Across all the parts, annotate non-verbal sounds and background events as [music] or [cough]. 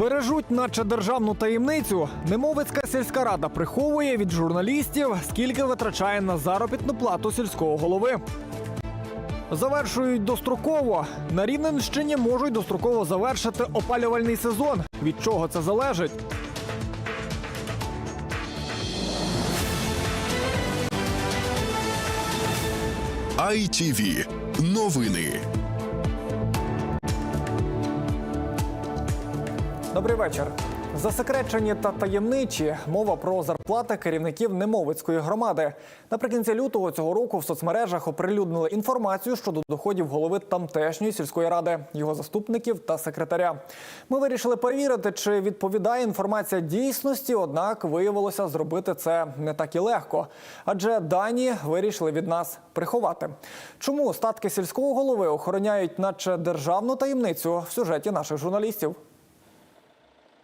Бережуть, наче державну таємницю. Немовицька сільська рада приховує від журналістів, скільки витрачає на заробітну плату сільського голови. Завершують достроково. На Рівненщині можуть достроково завершити опалювальний сезон. Від чого це залежить? ITV. Новини. Добрий вечір. Засекречені та таємничі мова про зарплати керівників Немовицької громади. Наприкінці лютого цього року в соцмережах оприлюднили інформацію щодо доходів голови тамтешньої сільської ради, його заступників та секретаря. Ми вирішили перевірити, чи відповідає інформація дійсності. Однак виявилося зробити це не так і легко, адже дані вирішили від нас приховати. Чому статки сільського голови охороняють, наче державну таємницю в сюжеті наших журналістів?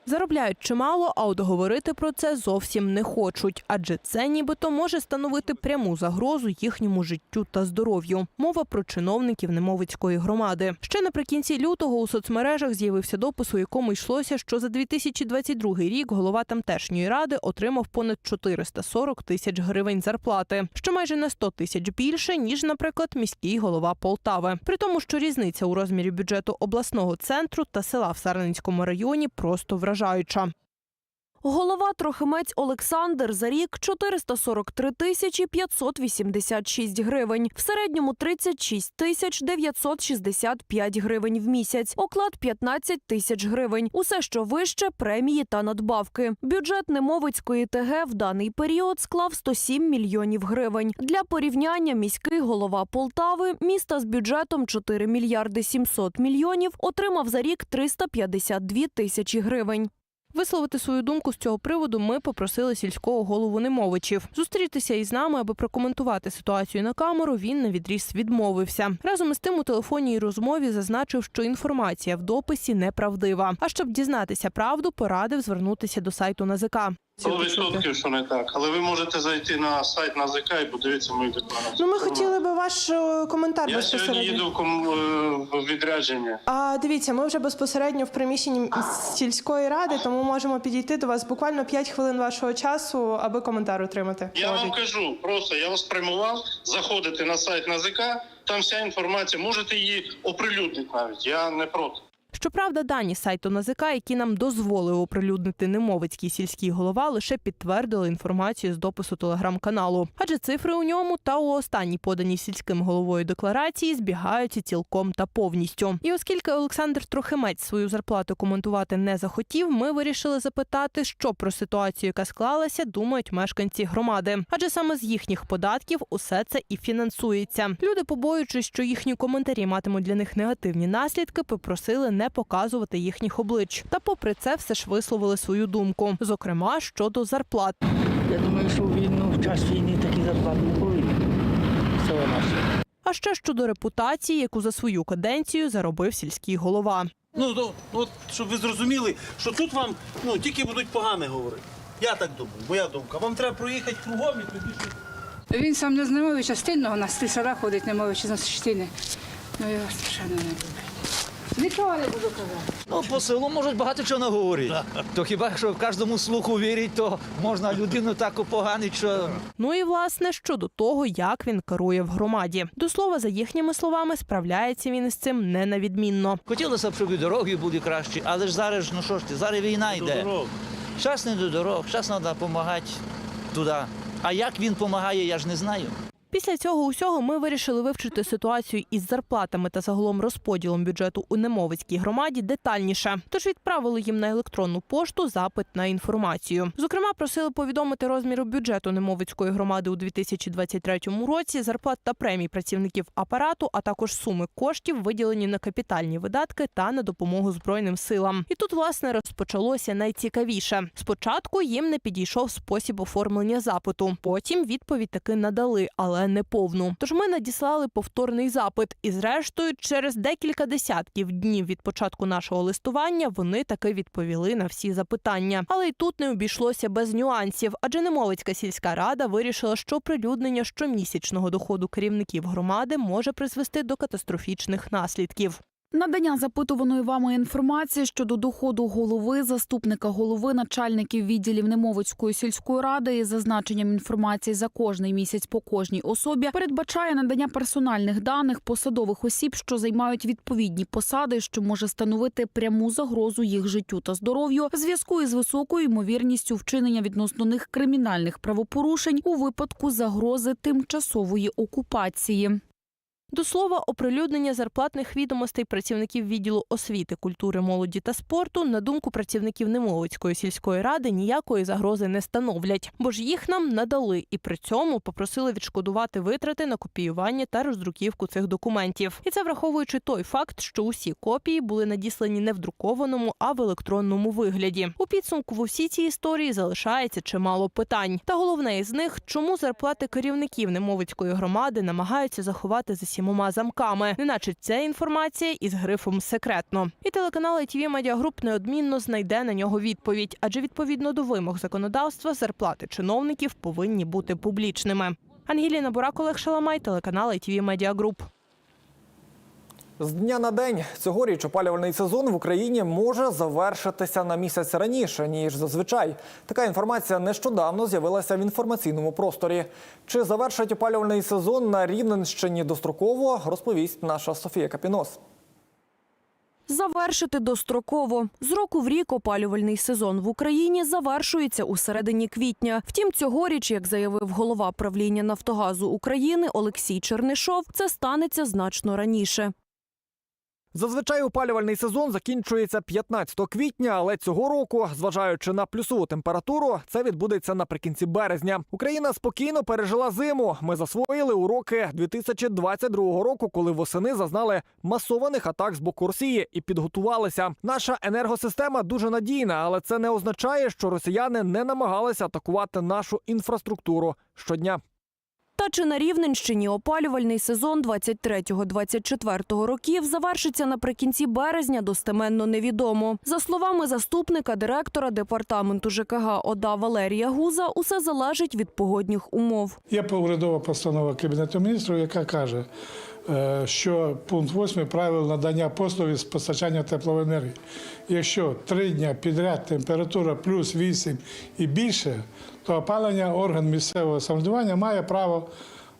Заробляють чимало, а от говорити про це зовсім не хочуть, адже це нібито може становити пряму загрозу їхньому життю та здоров'ю. Мова про чиновників Немовицької громади. Ще наприкінці лютого у соцмережах з'явився допис, у якому йшлося, що за 2022 рік голова тамтешньої ради отримав понад 440 тисяч гривень зарплати, що майже на 100 тисяч більше ніж, наприклад, міський голова Полтави. При тому, що різниця у розмірі бюджету обласного центру та села в Сарненському районі просто вражаюча. Голова Трохимець Олександр за рік 443 тисячі 586 гривень. В середньому 36 тисяч 965 гривень в місяць. Оклад 15 тисяч гривень. Усе, що вище, премії та надбавки. Бюджет Немовицької ТГ в даний період склав 107 мільйонів гривень. Для порівняння міський голова Полтави, міста з бюджетом 4 мільярди 700 мільйонів, отримав за рік 352 тисячі гривень. Висловити свою думку з цього приводу ми попросили сільського голову Немовичів. Зустрітися із нами, аби прокоментувати ситуацію на камеру. Він на відріз відмовився. Разом із тим у телефонній розмові зазначив, що інформація в дописі неправдива. А щоб дізнатися правду, порадив звернутися до сайту НАЗК. 100% що не так. Але ви можете зайти на сайт НАЗК і подивитися мою декларацію. Ну, ми хотіли би ваш е, коментар Я сьогодні їду в, ком... е, в відрядження. А дивіться, ми вже безпосередньо в приміщенні сільської ради, тому можемо підійти до вас буквально 5 хвилин вашого часу, аби коментар отримати. Я вам кажу, просто я вас спрямував, заходите на сайт НАЗК, там вся інформація, можете її оприлюднити навіть. Я не проти. Щоправда, дані сайту НАЗК, які нам дозволили оприлюднити немовицький сільський голова, лише підтвердили інформацію з допису телеграм-каналу. Адже цифри у ньому та у останній поданій сільським головою декларації збігаються цілком та повністю. І оскільки Олександр Трохимець свою зарплату коментувати не захотів, ми вирішили запитати, що про ситуацію, яка склалася, думають мешканці громади. Адже саме з їхніх податків усе це і фінансується. Люди, побоюючись, що їхні коментарі матимуть для них негативні наслідки, попросили не показувати їхніх облич. Та, попри це, все ж висловили свою думку, зокрема щодо зарплат. Я думаю, що в війну в час війни такі зарплати не повинні. Це наше. А ще щодо репутації, яку за свою каденцію заробив сільський голова. Ну, то, от, щоб ви зрозуміли, що тут вам ну, тільки будуть погане говорити. Я так думаю, моя думка. Вам треба проїхати кругом і тоді. що- Він сам не з Немовича стильного, на три села ходить Немовича з Штини. Ну його страшенно не люблю. Нічого не буду казати. Ну, по селу можуть багато чого наговорити. То хіба що кожному слуху вірить, то можна людину так опоганити, що Ну і власне щодо того, як він керує в громаді. До слова, за їхніми словами, справляється він із цим не на відмінно. хотілося б, щоб і дороги були кращі, але ж зараз ж, ну що ж ти, зараз війна йде. дорог. Час не до дорог, час треба допомагати туди. А як він допомагає, я ж не знаю. Після цього усього ми вирішили вивчити ситуацію із зарплатами та загалом розподілом бюджету у Немовицькій громаді детальніше. Тож відправили їм на електронну пошту запит на інформацію. Зокрема, просили повідомити розміри бюджету Немовицької громади у 2023 році, зарплат та премій працівників апарату, а також суми коштів, виділені на капітальні видатки та на допомогу збройним силам. І тут власне розпочалося найцікавіше. Спочатку їм не підійшов спосіб оформлення запиту. Потім відповідь таки надали, але не повну. Тож ми надіслали повторний запит, і зрештою, через декілька десятків днів від початку нашого листування вони таки відповіли на всі запитання. Але й тут не обійшлося без нюансів, адже Немовицька сільська рада вирішила, що прилюднення щомісячного доходу керівників громади може призвести до катастрофічних наслідків. Надання запитуваної вами інформації щодо доходу голови, заступника голови, начальників відділів Немовицької сільської ради із зазначенням інформації за кожний місяць по кожній особі передбачає надання персональних даних посадових осіб, що займають відповідні посади, що може становити пряму загрозу їх життю та здоров'ю зв'язку із високою ймовірністю вчинення відносно них кримінальних правопорушень у випадку загрози тимчасової окупації. До слова, оприлюднення зарплатних відомостей працівників відділу освіти, культури, молоді та спорту, на думку працівників Немовицької сільської ради, ніякої загрози не становлять, бо ж їх нам надали і при цьому попросили відшкодувати витрати на копіювання та роздруківку цих документів. І це враховуючи той факт, що усі копії були надіслані не в друкованому, а в електронному вигляді. У підсумку в усій цій історії залишається чимало питань. Та головне із них, чому зарплати керівників Немовицької громади намагаються заховати за сімома замками, неначе ця інформація із грифом секретно. І телеканал ТВ Медіагруп неодмінно знайде на нього відповідь, адже відповідно до вимог законодавства зарплати чиновників повинні бути публічними. Ангеліна Бурак, Олег Шаламай, телеканал ITV Media Group. З дня на день цьогоріч опалювальний сезон в Україні може завершитися на місяць раніше ніж зазвичай. Така інформація нещодавно з'явилася в інформаційному просторі. Чи завершить опалювальний сезон на Рівненщині достроково, розповість наша Софія Капінос. Завершити достроково. З року в рік опалювальний сезон в Україні завершується у середині квітня. Втім, цьогоріч, як заявив голова правління Нафтогазу України Олексій Чернишов, це станеться значно раніше. Зазвичай опалювальний сезон закінчується 15 квітня, але цього року, зважаючи на плюсову температуру, це відбудеться наприкінці березня. Україна спокійно пережила зиму. Ми засвоїли уроки 2022 року, коли восени зазнали масованих атак з боку Росії і підготувалися. Наша енергосистема дуже надійна, але це не означає, що росіяни не намагалися атакувати нашу інфраструктуру щодня. Та чи на Рівненщині опалювальний сезон 23-24 років завершиться наприкінці березня, достеменно невідомо. За словами заступника директора департаменту ЖКГ ОДА Валерія Гуза, усе залежить від погодних умов. Є урядова постанова Кабінету міністрів, яка каже, е, що пункт 8 правил надання послуг з постачання теплової енергії. Якщо три дні підряд температура плюс 8 і більше, то опалення орган місцевого самоврядування має право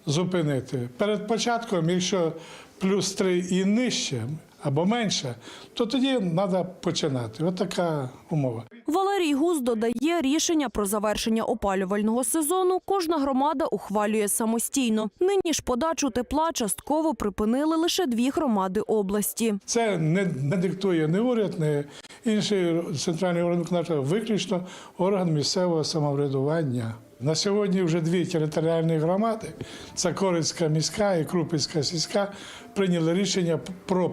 зупинити. Перед початком, якщо плюс 3 і нижче або менше, то тоді треба починати. Ось така умова. Валерій Гуз додає, рішення про завершення опалювального сезону кожна громада ухвалює самостійно. Нині ж подачу тепла частково припинили лише дві громади області. Це не, не диктує ні уряд, ні інший центральний орган виконавчого, виключно орган місцевого самоврядування. На сьогодні вже дві територіальні громади це Корицька міська і Крупицька сільська прийняли рішення про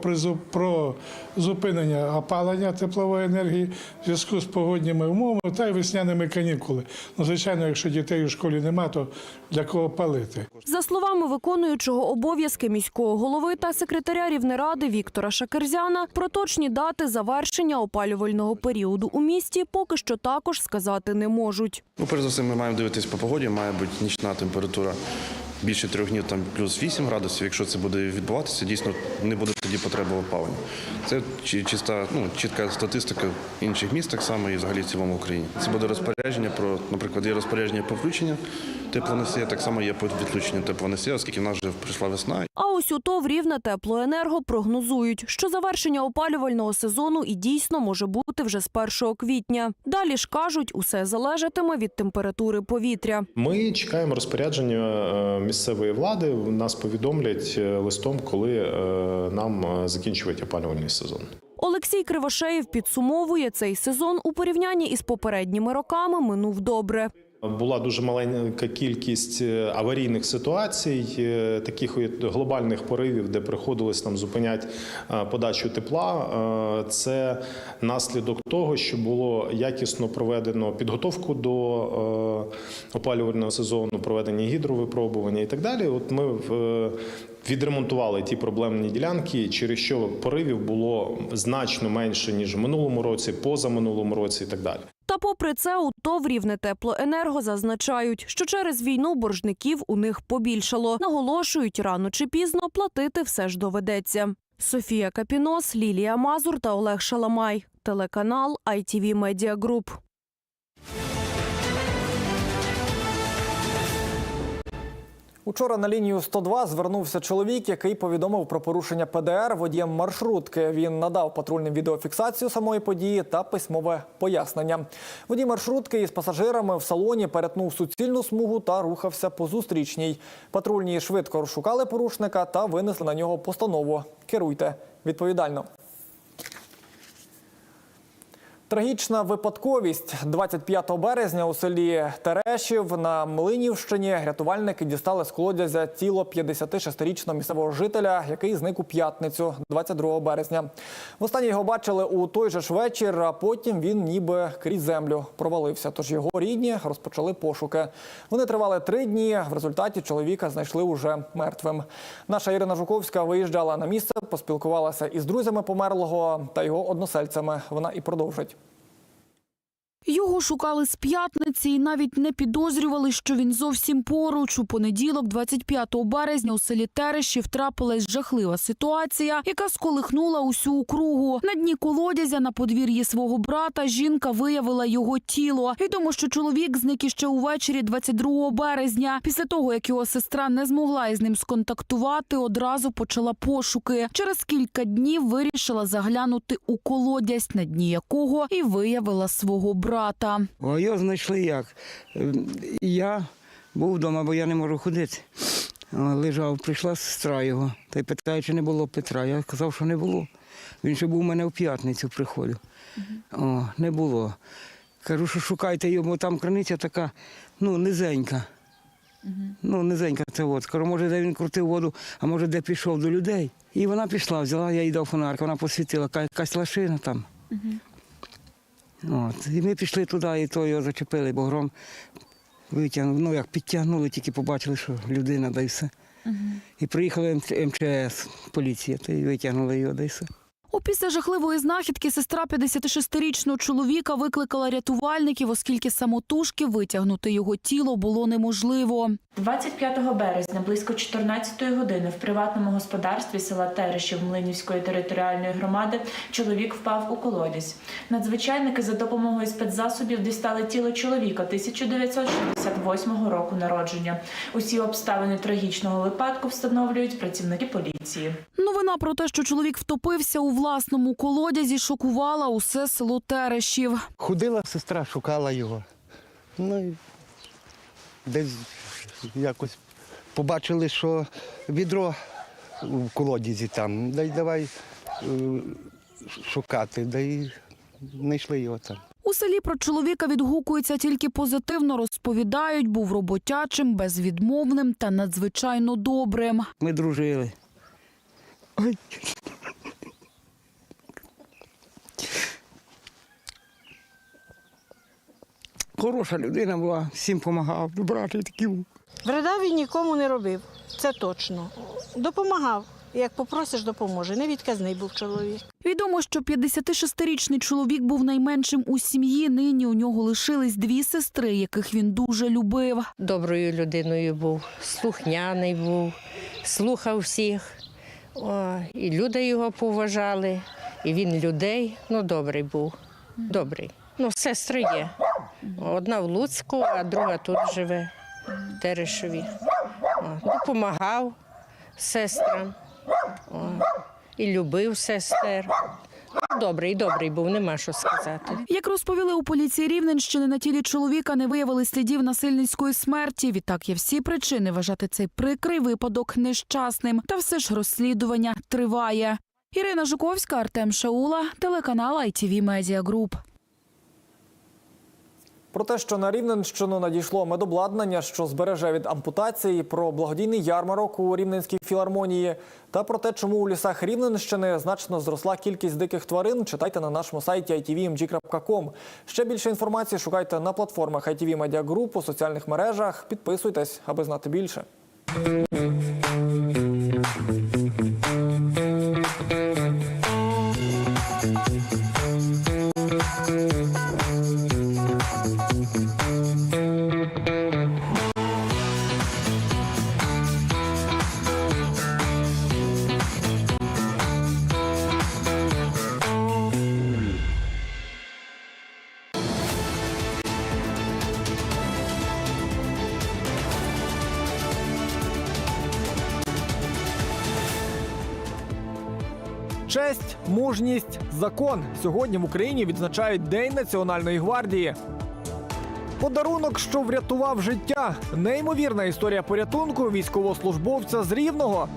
про зупинення опалення теплової енергії в зв'язку з погодніми умовами та й весняними канікули. Ну, звичайно, якщо дітей у школі немає, то для кого палити? За словами виконуючого обов'язки міського голови та секретаря Рівнеради Віктора Шакерзяна, про точні дати завершення опалювального періоду у місті поки що також сказати не можуть. Ну, перш за все, ми маємо дивитись по погоді. Має бути нічна температура більше трьох днів, там плюс 8 градусів. Якщо це буде відбуватися, дійсно не буде тоді потреби в опаленні. Це чи- чиста, ну, чітка статистика інших міст, так само і взагалі в цілому Україні. Це буде розпорядження про, наприклад, є розпорядження по включенню теплоносія, так само є по відключенню теплоносія, оскільки в нас вже прийшла весна. А ось у ТОВ «Рівне теплоенерго» прогнозують, що завершення опалювального сезону і дійсно може бути вже з 1 квітня. Далі ж кажуть, усе залежатиме від температури повітря. Ми чекаємо розпорядження е, місцевої влади. Нас повідомлять е, листом, коли е, нам закінчують опалювальний сезон. Олексій Кривошеєв підсумовує цей сезон у порівнянні із попередніми роками минув добре. Була дуже маленька кількість е, аварійних ситуацій, е, таких глобальних поривів, де приходилось нам зупиняти е, подачу тепла. Це наслідок того, що було якісно проведено підготовку до опалювального сезону, проведення гідровипробування і так далі. От ми в- відремонтували ті проблемні ділянки, через що поривів було значно менше ніж в минулому році, позаминулому році і так далі. Та попри це, у ТОВ «Рівне теплоенерго» зазначають, що через війну боржників у них побільшало. Наголошують, рано чи пізно платити все ж доведеться. Софія Капінос, Лілія Мазур та Олег Шаламай. Телеканал ITV Media Group. Учора на лінію 102 звернувся чоловік, який повідомив про порушення ПДР водієм маршрутки. Він надав патрульним відеофіксацію самої події та письмове пояснення. Водій маршрутки із пасажирами в салоні перетнув суцільну смугу та рухався по зустрічній. Патрульні швидко розшукали порушника та винесли на нього постанову. Керуйте відповідально. Трагічна випадковість 25 березня у селі Терешів на Млинівщині рятувальники дістали з колодязя тіло 56-річного місцевого жителя, який зник у п'ятницю, 22 березня. Востаннє його бачили у той же ж вечір, а потім він ніби крізь землю провалився. Тож його рідні розпочали пошуки. Вони тривали три дні. В результаті чоловіка знайшли уже мертвим. Наша Ірина Жуковська виїжджала на місце, поспілкувалася із друзями померлого та його односельцями. Вона і продовжить. Його шукали з п'ятниці і навіть не підозрювали, що він зовсім поруч. У понеділок, 25 березня, у селі Терешів трапилась жахлива ситуація, яка сколихнула усю округу. На дні колодязя на подвір'ї свого брата жінка виявила його тіло. Відомо, що чоловік зник іще увечері 22 березня. Після того, як його сестра не змогла із ним сконтактувати, одразу почала пошуки. Через кілька днів вирішила заглянути у колодязь, на дні якого і виявила свого брата. О, його знайшли як. Ем, Я був вдома, бо я не можу ходити. Лежав, прийшла сестра його та й питає, чи не було Петра. Я казав, що не було. Він ще був у мене в п'ятницю приходив. О, не було. Кажу, що шукайте його, бо там криниця така, ну, низенька. Ну, низенька це от. Кажу, може, де він крутив воду, а може, де пішов до людей. І вона пішла, взяла, я їй дав фонарик, вона посвітила, якась лашина там. От. І ми пішли туди, і то його зачепили, бо гром витягнув. Ну як підтягнули, тільки побачили, що людина да й все. І приїхали МЧС, поліція, та й витягнули його, да і все. Опісля жахливої знахідки сестра 56-річного чоловіка викликала рятувальників, оскільки самотужки витягнути його тіло було неможливо. 25 березня близько 14 години в приватному господарстві села Терешів Млинівської територіальної громади чоловік впав у колодязь. Надзвичайники за допомогою спецзасобів дістали тіло чоловіка 1968 року народження. Усі обставини трагічного випадку встановлюють працівники поліції. Новина про те, що чоловік втопився у власному колодязі, шокувала усе село Терешів. Ходила сестра, шукала його. Ну і десь якось побачили, що відро в колодязі там. Да й давай е, шукати, да й знайшли його там. У селі про чоловіка відгукуються тільки позитивно, розповідають, був роботячим, безвідмовним та надзвичайно добрим. Ми дружили. Ой. Хороша людина була, всім допомагав, добрати такий. був. Вреда він нікому не робив, це точно. Допомагав. Як попросиш, допоможе. Невідказний був чоловік. Відомо, що 56-річний чоловік був найменшим у сім'ї. Нині у нього лишились дві сестри, яких він дуже любив. доброю людиною був, слухняний був, слухав всіх. О, і люди його поважали, і він людей. Ну, добрий був. Добрий. Ну, сестри є. Одна в Луцьку, а друга тут живе, в Терешеві. О, допомагав сестрам. О, і любив сестер. Добрий, добрий був, нема що сказати. Як розповіли у поліції Рівненщини, на тілі чоловіка не виявили слідів насильницької смерті. Відтак є всі причини вважати цей прикрий випадок нещасним. Та все ж розслідування триває. Ірина Жуковська, Артем Шаула, телеканал ITV Media Group. Про те, що на Рівненщину надійшло медобладнання, що збереже від ампутації, про благодійний ярмарок у Рівненській філармонії та про те, чому у лісах Рівненщини значно зросла кількість диких тварин, читайте на нашому сайті itvmg.com. Ще більше інформації шукайте на платформах ITV Media Group, у соціальних мережах. Підписуйтесь, аби знати більше. Мужність, закон. Сьогодні в Україні відзначають День Національної гвардії. Подарунок, що врятував життя. Неймовірна історія порятунку військовослужбовця з Рівного.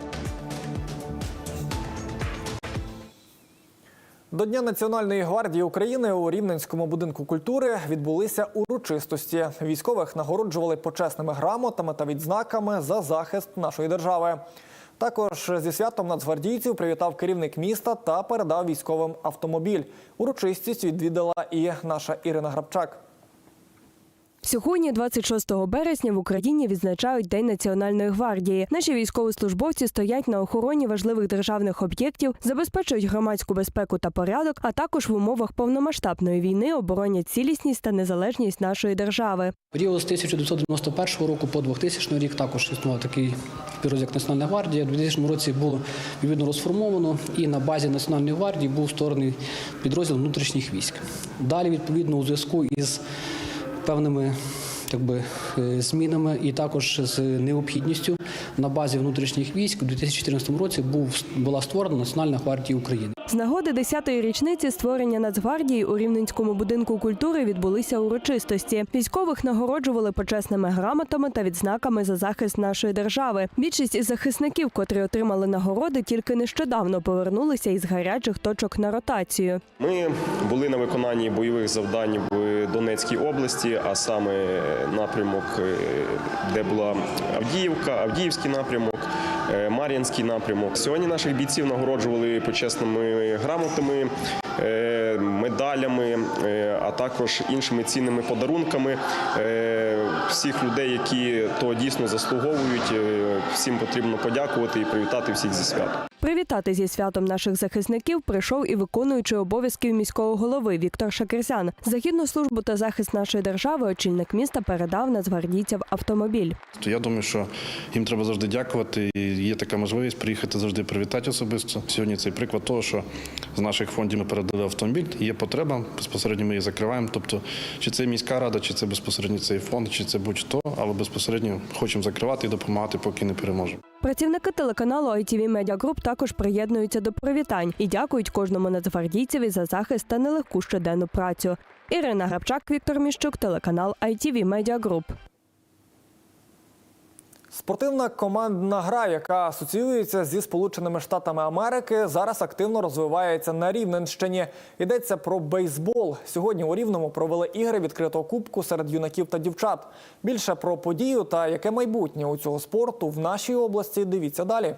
До Дня Національної гвардії України у Рівненському будинку культури відбулися урочистості. Військових нагороджували почесними грамотами та відзнаками за захист нашої держави. Також зі святом нацгвардійців привітав керівник міста та передав військовим автомобіль. Урочистість відвідала і наша Ірина Грабчак. Сьогодні, 26 березня, в Україні відзначають День Національної гвардії. Наші військовослужбовці стоять на охороні важливих державних об'єктів, забезпечують громадську безпеку та порядок, а також в умовах повномасштабної війни оборонять цілісність та незалежність нашої держави. Період з 1991 року по 2000 рік також існував такий підрозділ як Національна гвардія. У 2000 році було відповідно розформовано і на базі Національної гвардії був створений підрозділ внутрішніх військ. Далі, відповідно, у зв'язку із певними так би, е, змінами і також з необхідністю на базі внутрішніх військ у 2014 році був, була створена Національна гвардія України. З нагоди 10-ї річниці створення Нацгвардії у Рівненському будинку культури відбулися урочистості. Військових нагороджували почесними грамотами та відзнаками за захист нашої держави. Більшість із захисників, котрі отримали нагороди, тільки нещодавно повернулися із гарячих точок на ротацію. Ми були на виконанні бойових завдань в Донецькій області, а саме напрямок, е, де була Авдіївка, Авдіївський напрямок, е, Мар'їнський напрямок. Сьогодні наших бійців нагороджували почесними грамотами, е, медалями, а також іншими цінними подарунками. Всіх людей, які то дійсно заслуговують, всім потрібно подякувати і привітати всіх зі святом. Привітати зі святом наших захисників прийшов і виконуючий обов'язків міського голови Віктор Шакерсян. За гідну службу та захист нашої держави очільник міста передав нацгвардійцям автомобіль. То я думаю, що їм треба завжди дякувати. І є така можливість приїхати завжди привітати особисто. Сьогодні цей приклад того, що з наших фондів ми передали автомобіль. Є потреба, безпосередньо ми її закриваємо. Тобто, чи це міська рада, чи це безпосередньо цей фонд, чи це будь-хто, але безпосередньо хочемо закривати і допомагати, поки не переможемо. Працівники телеканалу ITV Media Group також приєднуються до привітань і дякують кожному нацгвардійцеві за захист та нелегку щоденну працю. Ірина Грабчак, Віктор Міщук, телеканал ITV Media Group. Спортивна командна гра, яка асоціюється зі Сполученими Штатами Америки, зараз активно розвивається на Рівненщині. Йдеться про бейсбол. Сьогодні у Рівному провели ігри відкритого кубку серед юнаків та дівчат. Більше про подію та яке майбутнє у цього спорту в нашій області. Дивіться далі.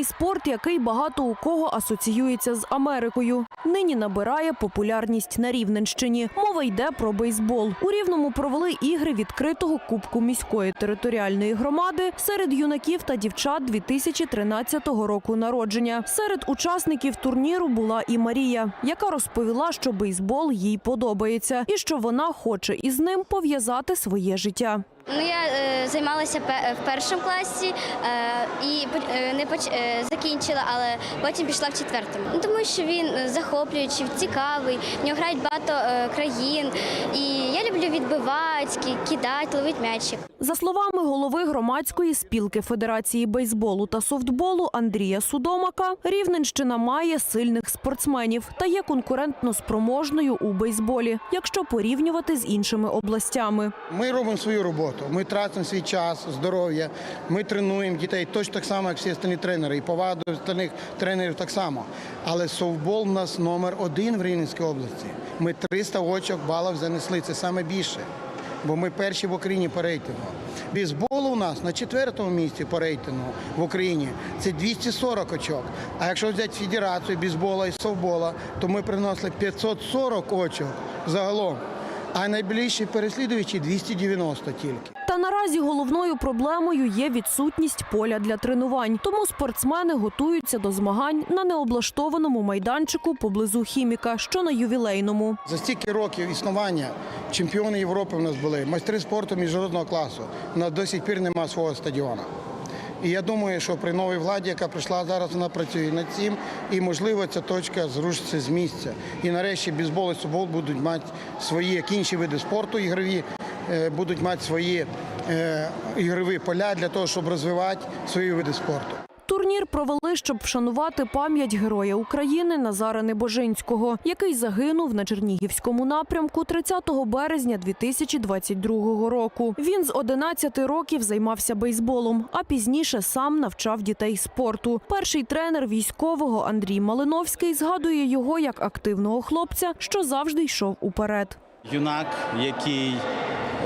Командний спорт, який багато у кого асоціюється з Америкою, нині набирає популярність на Рівненщині. Мова йде про бейсбол. У Рівному провели ігри відкритого кубку міської територіальної громади серед юнаків та дівчат 2013 року народження. Серед учасників турніру була і Марія, яка розповіла, що бейсбол їй подобається і що вона хоче із ним пов'язати своє життя. Ну, я е, займалася пе- в першому класі е, і по- е, не поч- е, закінчила, але потім пішла в четвертому. Ну, тому що він е, захоплюючий, цікавий, в нього грають багато е, країн. І я люблю відбивати, ки- кидати, ловити м'ячик. За словами голови громадської спілки Федерації бейсболу та софтболу Андрія Судомака, Рівненщина має сильних спортсменів та є конкурентно спроможною у бейсболі, якщо порівнювати з іншими областями. Ми робимо свою роботу. Ми тратимо свій час, здоров'я. Ми тренуємо дітей точно так само, як всі остальні тренери, і повага до остальних тренерів так само. Але софтбол в нас номер один в Рівненській області. Ми 300 очок балів занесли. Це саме більше. Бо ми перші в Україні по рейтингу. Бейсбол у нас на четвертому місці по рейтингу в Україні це 240 очок. А якщо взяти федерацію бейсбола і софтбола, то ми приносили 540 очок загалом. А найближчі переслідувачі 290 тільки. Та наразі головною проблемою є відсутність поля для тренувань. Тому спортсмени готуються до змагань на необлаштованому майданчику поблизу хіміка, що на ювілейному. За стільки років існування чемпіони Європи в нас були, майстри спорту міжнародного класу. У нас до сих пір немає свого стадіону. І я думаю, що при новій владі, яка прийшла зараз, вона працює над цим, і можливо ця точка зрушиться з місця. І нарешті бейсбол і софтбол будуть мати свої, як інші види спорту ігрові, е, будуть мати свої е, ігрові поля для того, щоб розвивати свої види спорту. Турнір провели, щоб вшанувати пам'ять героя України Назара Небожинського, який загинув на Чернігівському напрямку 30 березня 2022 року. Він з 11 років займався бейсболом, а пізніше сам навчав дітей спорту. Перший тренер військового Андрій Малиновський згадує його як активного хлопця, що завжди йшов уперед. Юнак, який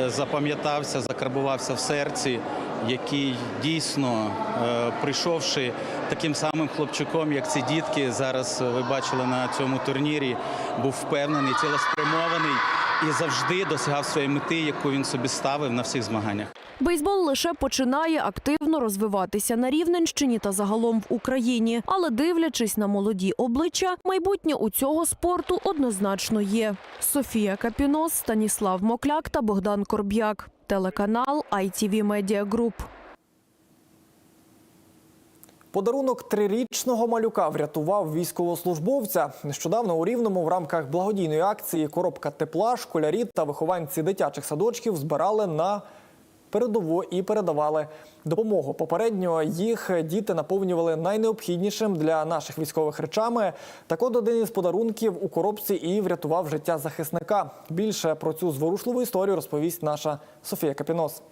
е, запам'ятався, закарбувався в серці, який дійсно, е, прийшовши таким самим хлопчиком, як ці дітки, зараз е, ви бачили на цьому турнірі, був впевнений, цілеспрямований і завжди досягав своєї мети, яку він собі ставив на всіх змаганнях. Бейсбол лише починає активно розвиватися на Рівненщині та загалом в Україні. Але дивлячись на молоді обличчя, майбутнє у цього спорту однозначно є. Софія Капінос, Станіслав Мокляк та Богдан Корб'як. Телеканал ITV Media Group. Подарунок трирічного малюка врятував військовослужбовця. Нещодавно у Рівному в рамках благодійної акції Коробка тепла школярі та вихованці дитячих садочків збирали на передову і передавали допомогу. Попередньо їх діти наповнювали найнеобхіднішим для наших військових речами. Так от один із подарунків у коробці і врятував життя захисника. Більше про цю зворушливу історію розповість наша Софія Капінос.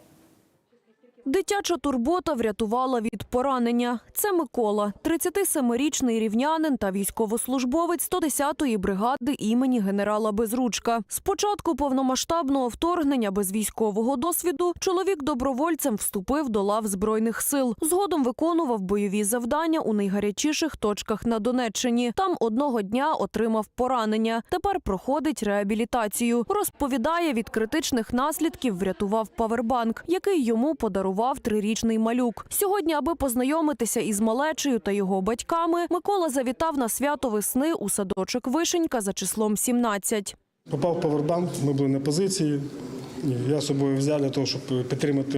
Дитяча турбота врятувала від поранення. Це Микола, 37-річний рівнянин та військовослужбовець 110-ї бригади імені генерала Безручка. З початку повномасштабного вторгнення без військового досвіду чоловік добровольцем вступив до лав збройних сил. Згодом виконував бойові завдання у найгарячіших точках на Донеччині. Там одного дня отримав поранення. Тепер проходить реабілітацію. Розповідає, від критичних наслідків врятував павербанк, який йому подарував трирічний малюк. Сьогодні, аби познайомитися із малечею та його батьками, Микола завітав на свято весни у садочок Вишенька за числом 17. Попав павербанк, ми були на позиції. Я з собою взяв для того, щоб підтримати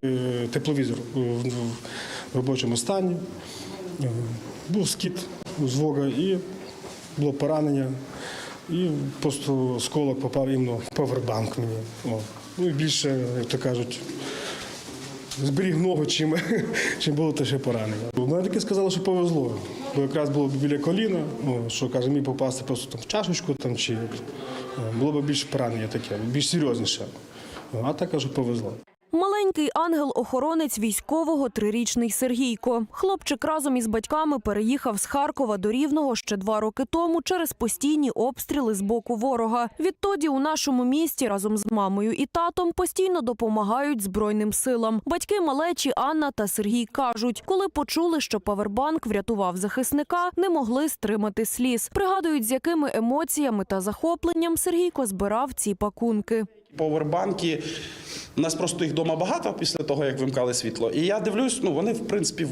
тепловізор в робочому стані. Був скіт з вога і було поранення. І просто сколок попав іменно в павербанк мені. О. Ну і більше, як то кажуть, зберіг ногу, чим, [laughs] чим було те ще поранення. Медики сказали, що повезло, бо якраз було б біля коліна, о, що каже, міг попасти просто там в чашечку там, чи було б більше поранення таке, більш серйозніше. А так кажу, повезло. Маленький ангел-охоронець військового трирічний Сергійко. Хлопчик разом із батьками переїхав з Харкова до Рівного ще два роки тому через постійні обстріли з боку ворога. Відтоді у нашому місті разом з мамою і татом постійно допомагають збройним силам. Батьки малечі Анна та Сергій кажуть, коли почули, що павербанк врятував захисника, не могли стримати сліз. Пригадують, з якими емоціями та захопленням Сергійко збирав ці пакунки. Повербанки. У нас просто їх вдома багато після того, як вимкали світло. І я дивлюсь, ну вони в принципі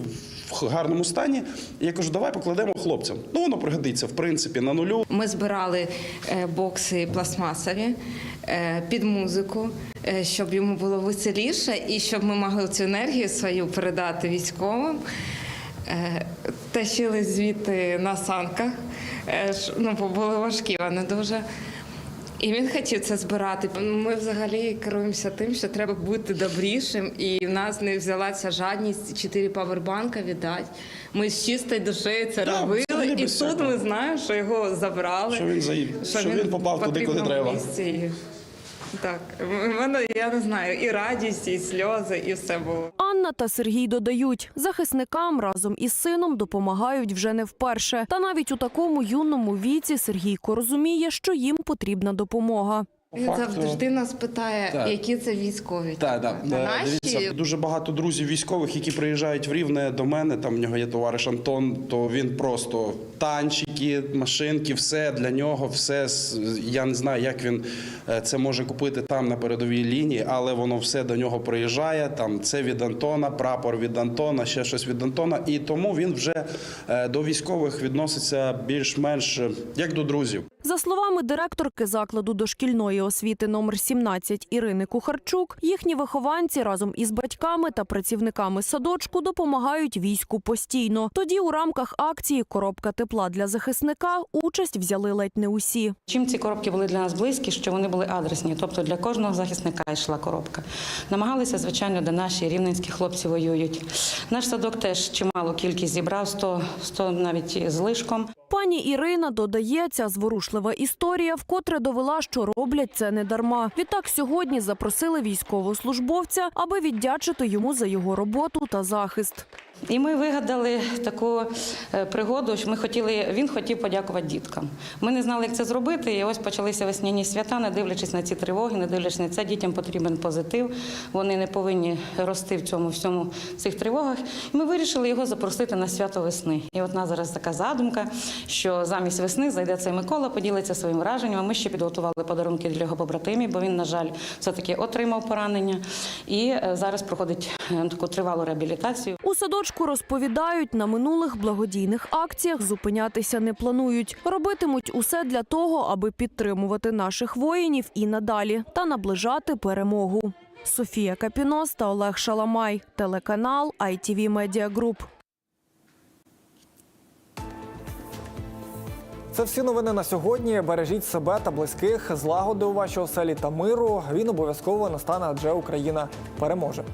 в гарному стані. І я кажу, давай покладемо хлопцям. Ну воно пригодиться, в принципі, на нулю. Ми збирали е, бокси пластмасові е, під музику, е, щоб йому було веселіше і щоб ми могли цю енергію свою передати військовим. Тащили звідти на санках, ну, бо були важкі вони дуже. І він хотів це збирати. Ми взагалі керуємося тим, що треба бути добрішим, і в нас не взялася жадність чотири павербанка віддати. Ми з чистою душею це Да, робили, і тут ми знаємо, що його забрали. Що він заїв- що він попав туди, куди треба. місці. Так, мене я не знаю, і радість, і сльози, і все було. Анна та Сергій додають, захисникам разом із сином допомагають вже не вперше. Та навіть у такому юному віці Сергійко розуміє, що їм потрібна допомога. Він завжди нас питає, Так. які це військові. Так, так. На наші- Дивіться, дуже багато друзів військових, які приїжджають в Рівне до мене. Там в нього є товариш Антон, то він просто танчики, машинки, все для нього, все я не знаю, як він е, це може купити там на передовій лінії, але воно все до нього приїжджає. Там це від Антона, прапор від Антона, ще щось від Антона. І тому він вже е, до військових відноситься більш-менш е, як до друзів. За словами директорки закладу дошкільної освіти номер 17 Ірини Кухарчук, їхні вихованці разом із батьками та працівниками садочку допомагають війську постійно. Тоді у рамках акції Коробка тепла для захисника участь взяли ледь не усі. Чим ці коробки були для нас близькі, що вони були адресні, тобто для кожного захисника йшла коробка. Намагалися, звичайно, де наші рівненські хлопці воюють. Наш садок теж чималу кількість зібрав 100, 100 навіть з лишком. Пані Ірина додає, ця зворушлива історія вкотре довела, що роблять це не дарма. Відтак сьогодні запросили військовослужбовця, аби віддячити йому за його роботу та захист. І ми вигадали таку е, пригоду, що ми хотіли, він хотів подякувати діткам. Ми не знали, як це зробити. І ось почалися весняні свята, не дивлячись на ці тривоги, не дивлячись на це, дітям потрібен позитив. Вони не повинні рости в цьому всьому цих тривогах. І ми вирішили його запросити на свято весни. І от нас зараз така задумка, що замість весни зайде цей Микола, поділиться своїм враженням. Ми ще підготували подарунки для його побратимів, бо він, на жаль, все-таки отримав поранення. І е, зараз проходить е, таку тривалу реабілітацію. У садочку розповідають, на минулих благодійних акціях зупинятися не планують. Робитимуть усе для того, аби підтримувати наших воїнів і надалі та наближати перемогу. Софія Капінос та Олег Шаламай, телеканал ITV Media Group. Це всі новини на сьогодні. Бережіть себе та близьких, злагоди у вашій оселі та миру. Він обов'язково настане, адже Україна переможе.